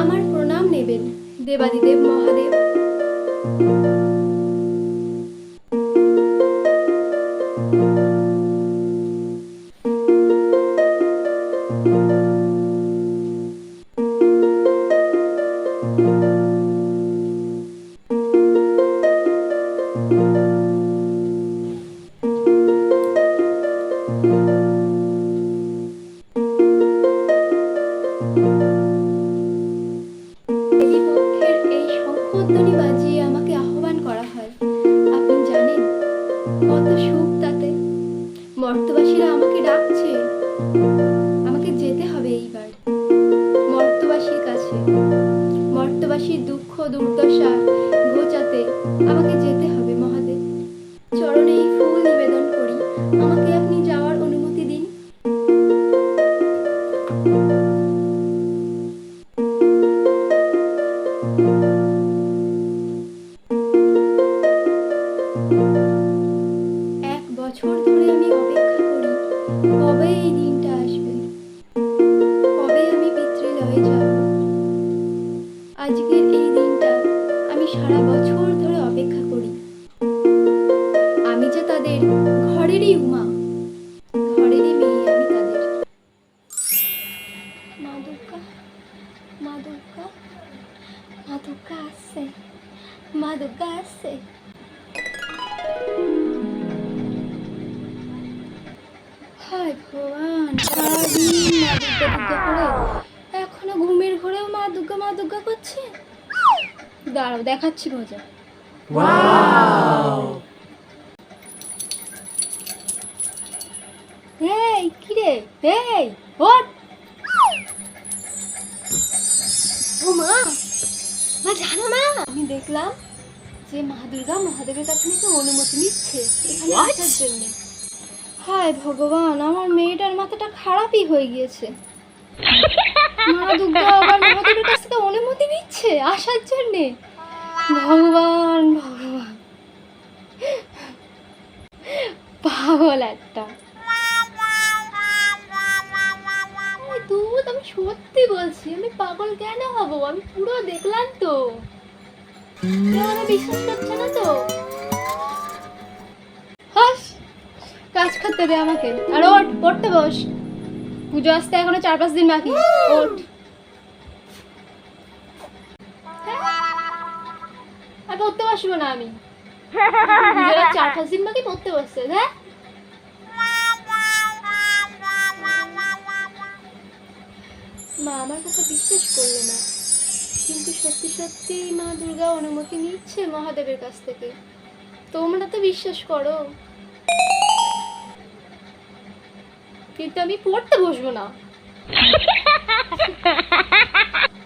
আমার প্রণাম নেবেন দেবাদিদেব মহাদেব। thank you করতালি বাজিয়ে আমাকে আহ্বান করা হয়। আপনি জানেন, কত সুখ তাতে। মর্তবাসীরা আমাকে ডাকছে। আমাকে যেতে হবে এইবার। মর্তবাসীর কাছে। মর্তবাসীর দুঃখ, দুর্দশা ঘোচাতে আমাকে যেতে আজকের এই দিনটা আমি সারা বছর ধরে অপেক্ষা করি। আমি যে তাদের ঘরেরই উমা, ঘরেরই মেয়ে আমি তাদের। হায় ভগবান, সারাদিন মা দুর্গা দুর্গা ঘরেও মা দুর্গা মা দুর্গা করছে? দাঁড়াও দেখাচ্ছি মজা। এই কিরে এই ওঠ! ও মা মা জানো না? আমি দেখলাম যে মা দুর্গা মহাদেবের কাছে নাকি অনুমতি নিচ্ছে এখানে আসার জন্য। হায় ভগবান আমার মেয়েটার মাথাটা খারাপই হয়ে গিয়েছে। মা আবার মহাদেবের কাছ থেকে অনুমতি নিচ্ছে আসার জন্যে। ভগবান ভগবান। পাগল একটা। দুধ আমি সত্যি বলছি, আমি পাগল কেন হব? আমি পুরো দেখলাম তো। বিশ্বাস করছে না তো? কাজ করতে দে আমাকে। আর ওঠ, পড়তে বস। পুজো আসতে এখনও চার পাঁচ দিন বাকি। ওঠ। আর পড়তে বসবো না আমি। চার পাঁচ দিন বাকি পড়তে বসছে হ্যাঁ? মা আমার কথা বিশ্বাস করল না। কিন্তু সত্যি সত্যি মা দুর্গা অনুমতি নিচ্ছে মহাদেবের কাছ থেকে। তোমরা তো বিশ্বাস করো। কিন্তু আমি পড়তে বসবো না।